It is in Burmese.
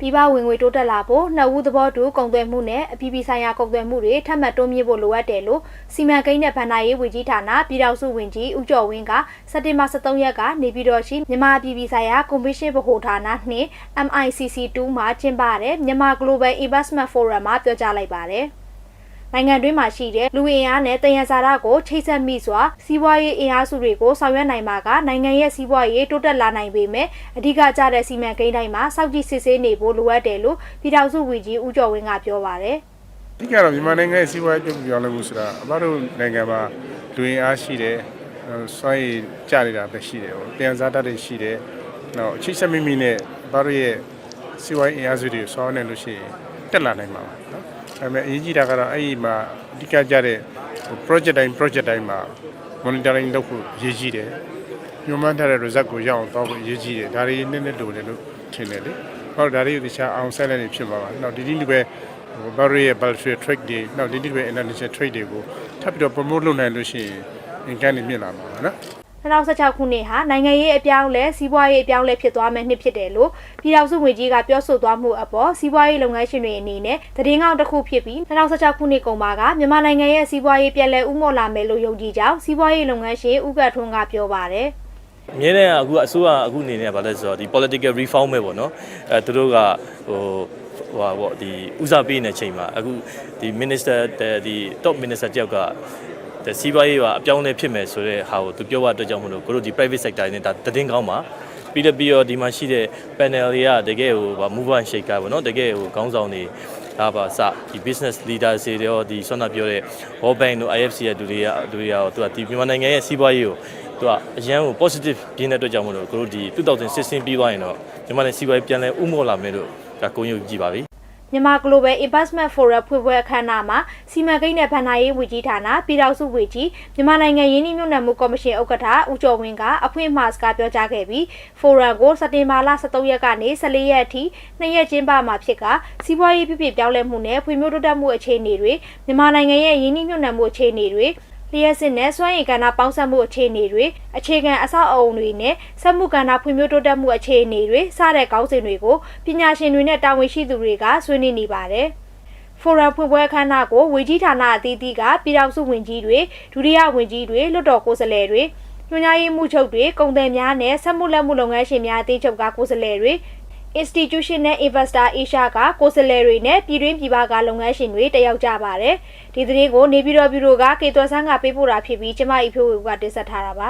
ပြည်ပဝင်ငွေတိုးတက်လာဖို့နှစ်ဦးသဘောတူကုန်သွယ်မှုနဲ့အပြည်ပြည်ဆိုင်ရာကုန်သွယ်မှုတွေထပ်မံတိုးမြင့်ဖို့လိုအပ်တယ်လို့စီမံကိန်းနဲ့ဗဏ္ဍာရေးဝန်ကြီးဌာနပြည်ထောင်စုဝန်ကြီးဦးကျော်ဝင်းကစက်တင်ဘာ23ရက်ကနေပြည်တော်ရှိမြန်မာပြည်ပြည်ဆိုင်ရာကွန်ဗင်းရှင်းဗဟိုဌာနနှင့် MICC2 မှာကျင်းပတဲ့မြန်မာ Global Investment Forum မှာပြောကြားလိုက်ပါတယ်။ နိုင်ငံတွင်းမှာရှိတဲ့လူအင်အားနဲ့တယံဇာတကိုချိတ်ဆက်မိစွာစီးပွားရေးအင်အားစုတွေကိုဆောင်ရွက်နိုင်မှာကနိုင်ငံရဲ့စီးပွားရေးတိုးတက်လာနိုင်ပေမဲ့အဓိကကျတဲ့စီမံကိန်းတိုင်းမှာစောင့်ကြည့်စစ်ဆေးနေဖို့လိုအပ်တယ်လို့ပြည်ထောင်စုဝန်ကြီးဦးကျော်ဝင်းကပြောပါတယ်။အဓိကတော့မြန်မာနိုင်ငံရဲ့စီးပွားရေးပြုပြောင်းလဲမှုဆိုတာအမတို့နိုင်ငံမှာလူရင်းအားရှိတယ်။စွမ်းရည်ကျနေတာပဲရှိတယ်။ပြန်စားတတ်တွေရှိတယ်။နောက်အချိတ်ဆက်မိမိနဲ့အမတို့ရဲ့စီးပွားရေးအင်အားစုတွေဆောင်းနေလို့ရှိရင်တက်လာနိုင်မှာပါနော်။ ဒါပေမဲ့အရေးကြီးတာကတော့အဲ့ဒီမှာအဓိကကျတဲ့ project တိုင်း project တိုင်းမှာ monitoring လုပ်ဖို့အရေးကြီးတယ်။ညွှန်မှန်းထားတဲ့ result ကိုရအောင်တော့ဖို့အရေးကြီးတယ်။ဒါတွေနည်းနည်းလိုတယ်လို့ထင်တယ်လေ။ဟုတ်ဒါတွေကိုတခြားအောင်ဆက်လက်နေဖြစ်မှာပါ။နောက်ဒီဒီလိုပဲဘာလို့ရဲ့ bilateral trade တွေနောက်ဒီဒီလိုပဲ international trade တွေကိုထပ်ပြီးတော့ promote လုပ်နိုင်လို့ရှိရင် income တွေမြင့်လာမှာပါနော်။ 2016ခုနှစ်ဟာနိုင်ငံရေးအပြောင်းလဲစီးပွားရေးအပြောင်းလဲဖြစ်သွားမယ့်နှစ်ဖြစ်တယ်လို့ပြည်ထောင်စုဝန်ကြီးကပြောဆိုသွားမှုအပေါ်စီးပွားရေးလုပ်ငန်းရှင်တွေအနေနဲ့သတင်းကောက်တစ်ခုဖြစ်ပြီး2016ခုနှစ်ကုန်ပါကမြန်မာနိုင်ငံရဲ့စီးပွားရေးပြည်လဲဥမော့လာမယ်လို့ယုံကြည်ကြောင်းစီးပွားရေးလုပ်ငန်းရှင်ဦးကထွန်းကပြောပါတယ်အမြဲတမ်းအခုအစိုးရအခုအနေနဲ့ဗာလဲဆိုတော့ဒီ political reform ပဲပေါ့နော်အဲသူတို့ကဟိုဟိုပါပေါ့ဒီဦးစားပေးနေချိန်မှာအခုဒီ minister ဒီ top minister တယောက်ကဒီ စီးပွားရေးကအပြောင်းအလဲဖြစ်မယ်ဆိုတဲ့ဟာကိုသူပြောရတဲ့အတွက်ကြောင့်မလို့ကိုတို့ဒီ private sector နဲ့ဒါသတင်းကောင်းပါပြီးတော့ပြီးတော့ဒီမှာရှိတဲ့ panel တွေကတကယ်ဟိုဗာ move on shaker ပေါ့နော်တကယ်ဟိုခေါင်းဆောင်တွေဒါပါစဒီ business leaders တွေရောဒီဆွမ်းနာပြောတဲ့ World Bank တို့ IFC ရဲ့လူတွေကလူတွေရောသူကဒီမြန်မာနိုင်ငံရဲ့စီးပွားရေးကိုသူကအရန်ကို positive ပြင်းတဲ့အတွက်ကြောင့်မလို့ကိုတို့ဒီ2016ပြီးသွားရင်တော့မြန်မာနိုင်ငံစီးပွားရေးပြန်လဲဥမော့လာမယ်လို့ဒါကိုယုံကြည်ပါပြီ မြန်မာ Global Investment Forum ဖွင့်ပွဲအခမ်းအနားမှာစီမံကိန်းနဲ့ဗဏ္ဍာရေးဝန်ကြီးဌာနပြည်ထောင်စုဝန်ကြီးမြန်မာနိုင်ငံရင်းနှီးမြှုပ်နှံမှုကော်မရှင်ဥက္ကဋ္ဌဦးကျော်ဝင်းကအဖွင့်အမှာစကားပြောကြားခဲ့ပြီးဖိုရမ်ကိုစက်တင်ဘာလ23ရက်ကနေ14ရက်အထိနှစ်ရက်ကျင်းပမှာဖြစ်ကစီးပွားရေးပြည်ပြပြောင်းလဲမှုနဲ့ဖွံ့ဖြိုးတိုးတက်မှုအခြေအနေတွေမြန်မာနိုင်ငံရဲ့ရင်းနှီးမြှုပ်နှံမှုအခြေအနေတွေ လျှက်စစ်နဲ့စွမ်းရည်ကဏ္ဍပေါင်းစပ်မှုအခြေအနေတွေအခြေခံအဆောက်အအုံတွေနဲ့စက်မှုကဏ္ဍဖွံ့ဖြိုးတိုးတက်မှုအခြေအနေတွေစတဲ့ကောင်းစဉ်တွေကိုပညာရှင်တွေနဲ့တာဝန်ရှိသူတွေကဆွေးနွေးနေပါတယ်။ဖိုရမ်ဖွင့်ပွဲအခမ်းအနားကိုဝေကြီးဌာနအသီးသီးကပြည်ထောင်စုဝန်ကြီးတွေဒုတိယဝန်ကြီးတွေလွှတ်တော်ကိုယ်စားလှယ်တွေညွှန်ကြားရေးမှူးချုပ်တွေကုန်သည်များနဲ့စက်မှုလက်မှုလုပ်ငန်းရှင်များအသင်းချုပ်ကကိုယ်စားလှယ်တွေ Institutional Investor Asia ကကိုယ်စားလှယ်တွေနဲ့ပြည်တွင်းပြည်ပကလုပ်ငန်းရှင်တွေတက်ရောက်ကြပါတယ်။ဒီသတင်းကိုနေပြည်တော်ဘျူရိုကကေသွယ်ဆန်းကပေးပို့တာဖြစ်ပြီးကျမအီဖြိုးဝေကတင်ဆက်ထားတာပါ